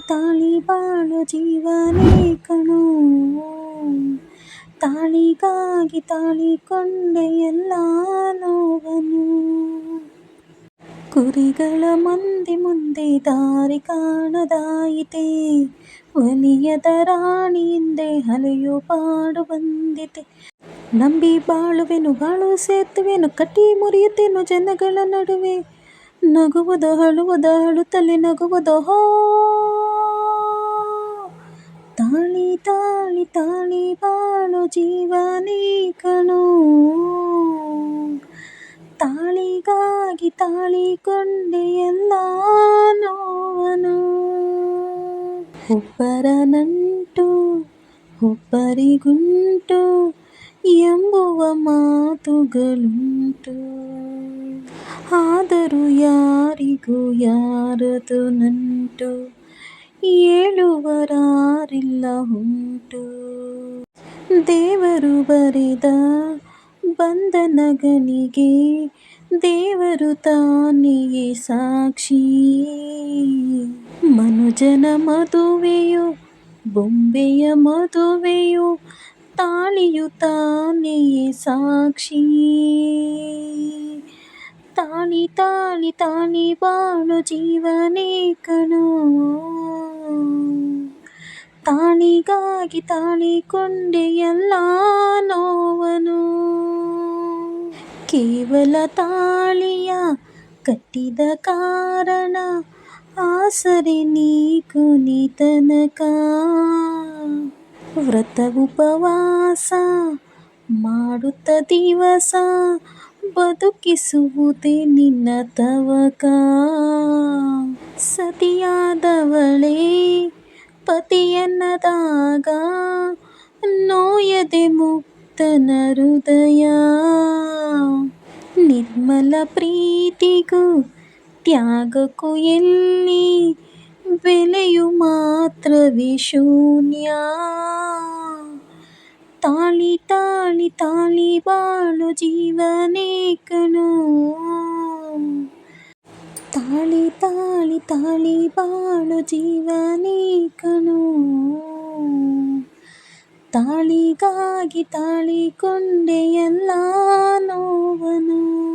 ತಾಳಿ ಬಾಳು ಜೀವನೇ ಕಣೋ. ತಾಳಿಗಾಗಿ ತಾಳಿಕೊಂಡೆ ಎಲ್ಲ ನೋವನು. ಕುರಿಗಳ ಮಂದಿ ಮುಂದೆ ದಾರಿ ಕಾಣದಾಯಿತೆ. ಒಲಿಯದ ರಾಣಿಯಿಂದೆ ಹಲೆಯು ಪಾಡು ಬಂದಿತೆ. ನಂಬಿ ಬಾಳುವೆನು, ಬಾಳು ಸೇತುವೆನು, ಕಟ್ಟಿ ಮುರಿಯುತ್ತೇನು ಜನಗಳ ನಡುವೆ. ನಗುವುದು, ಅಳುವುದು ತಲೆ ನಗುವುದು, ಹೋ! ತಾಳಿ ತಾಳಿ ಬಾಳು ಜೀವನೇ ಕಣೋ ತಾಳಿಗಾಗಿ ತಾಳಿಕೊಂಡೆ ಎಲ್ಲ ನೋವನು ಒಬ್ಬರ ನಂಟು ಒಬ್ಬರಿಗುಂಟು ಎಂಬುವ ಮಾತುಗಳುಂಟು ಆದರೂ ಯಾರಿಗೂ ಯಾರದು ನಂಟು ಹೇಳುವರಾರಿಲ್ಲ ಉಂಟು ದೇವರು ಬರೆದ ಬಂಧನಗಳಿಗೆ ದೇವರು ತಾನೆಯೇ ಸಾಕ್ಷಿ. ಮನುಜನ ಮದುವೆಯು, ಬೊಂಬೆಯ ಮದುವೆಯು, ತಾಳಿಯು ತಾನೆಯೇ ಸಾಕ್ಷಿ. ತಾಳಿ ತಾಳಿ ತಾಳಿ ಬಾಳು ಜೀವನೇ ಕಣೋ. ತಾಳಿಗಾಗಿ ತಾಳಿಕೊಂಡೆಯಲ್ಲ ನೋವನು. ಕೇವಲ ತಾಳಿಯ ಕಟ್ಟಿದ ಕಾರಣ ಆಸರೆ ನೀ ಕುನಿತನಕ ವ್ರತ ಉಪವಾಸ ಮಾಡುತ್ತ ದಿವಸ ಬದುಕಿಸುವುದೇ ನಿನ್ನ ತವಕ. ಸತಿಯಾದವಳೇ ಪತಿಯನ್ನದಾಗ ನೋಯದೆ ಮುಕ್ತನ ಹೃದಯ ನಿರ್ಮಲ ಪ್ರೀತಿಗೂ ತ್ಯಾಗಕ್ಕೂ ಎಲ್ಲಿ ಬೆಲೆಯು ಮಾತ್ರವೇ ಶೂನ್ಯ ತಾಳಿ ತಾಳಿ ತಾಳಿ ಬಾಳು ಜೀವನೇ ಕಣೋ ತಾಳಿ ತಾಳಿ ಬಾಳು ಕಣೋ. ತಾಳಿಗಾಗಿ ತಾಳಿಕೊಂಡೆಯಲ್ಲ ನೋವನು.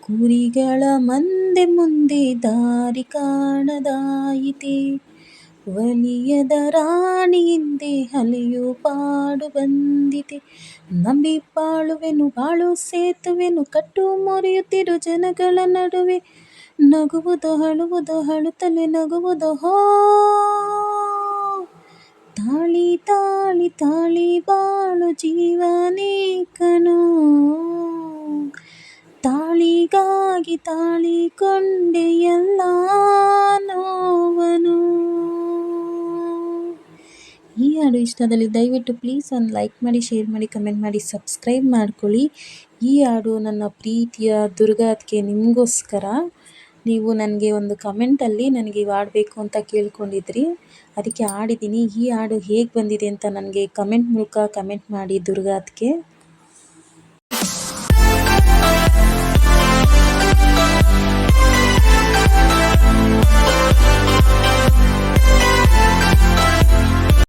ಕುರಿಗಳ ಮಂದೆ ಮುಂದೆ ದಾರಿ ಕಾಣದಾಯಿತೆ. ಒಲಿಯದ ರಾಣಿಯಿಂದೆ ಹಿಂದೆ ಅಲೆಯೋ ಪಾಡು ಬಂದಿತೆ. ನಂಬಿ ಪಾಳುವೆನು ಬಾಳು ಸೇತುವೆನು, ಕಟ್ಟು ಮೊರೆಯುತ್ತಿರು ಜನಗಳ ನಡುವೆ. ನಗುವುದು, ಅಳುವುದು, ಅಳುತ್ತಲೇ ನಗುವುದು. ಹೋ! ತಾಳಿ ತಾಳಿ ತಾಳಿ ಬಾಳು ಜೀವನೇ ಕಣೋ. ತಾಳಿಗಾಗಿ ತಾಳಿಕೊಂಡೆ ಎಲ್ಲ ನೋವನು. ಈ ಹಾಡು ಇಷ್ಟದಲ್ಲಿ ದಯವಿಟ್ಟು ಪ್ಲೀಸ್ ಒಂದು ಲೈಕ್ ಮಾಡಿ ಶೇರ್ ಮಾಡಿ ಕಮೆಂಟ್ ಮಾಡಿ ಸಬ್ಸ್ಕ್ರೈಬ್ ಮಾಡ್ಕೊಳ್ಳಿ. ಈ ಹಾಡು ನನ್ನ ಪ್ರೀತಿಯ ದುರ್ಗಾತ್ಗೆ ನಿಮಗೋಸ್ಕರ ನೀವು ನನಗೆ ಒಂದು ಕಮೆಂಟಲ್ಲಿ ನನಗೆ ಇವು ಹಾಡಬೇಕು ಅಂತ ಕೇಳ್ಕೊಂಡಿದ್ರಿ. ಅದಕ್ಕೆ ಹಾಡಿದ್ದೀನಿ. ಈ ಹಾಡು ಹೇಗೆ ಬಂದಿದೆ ಅಂತ ನನಗೆ ಕಮೆಂಟ್ ಮೂಲಕ ಕಮೆಂಟ್ ಮಾಡಿ ದುರ್ಗಾತ್ಗೆ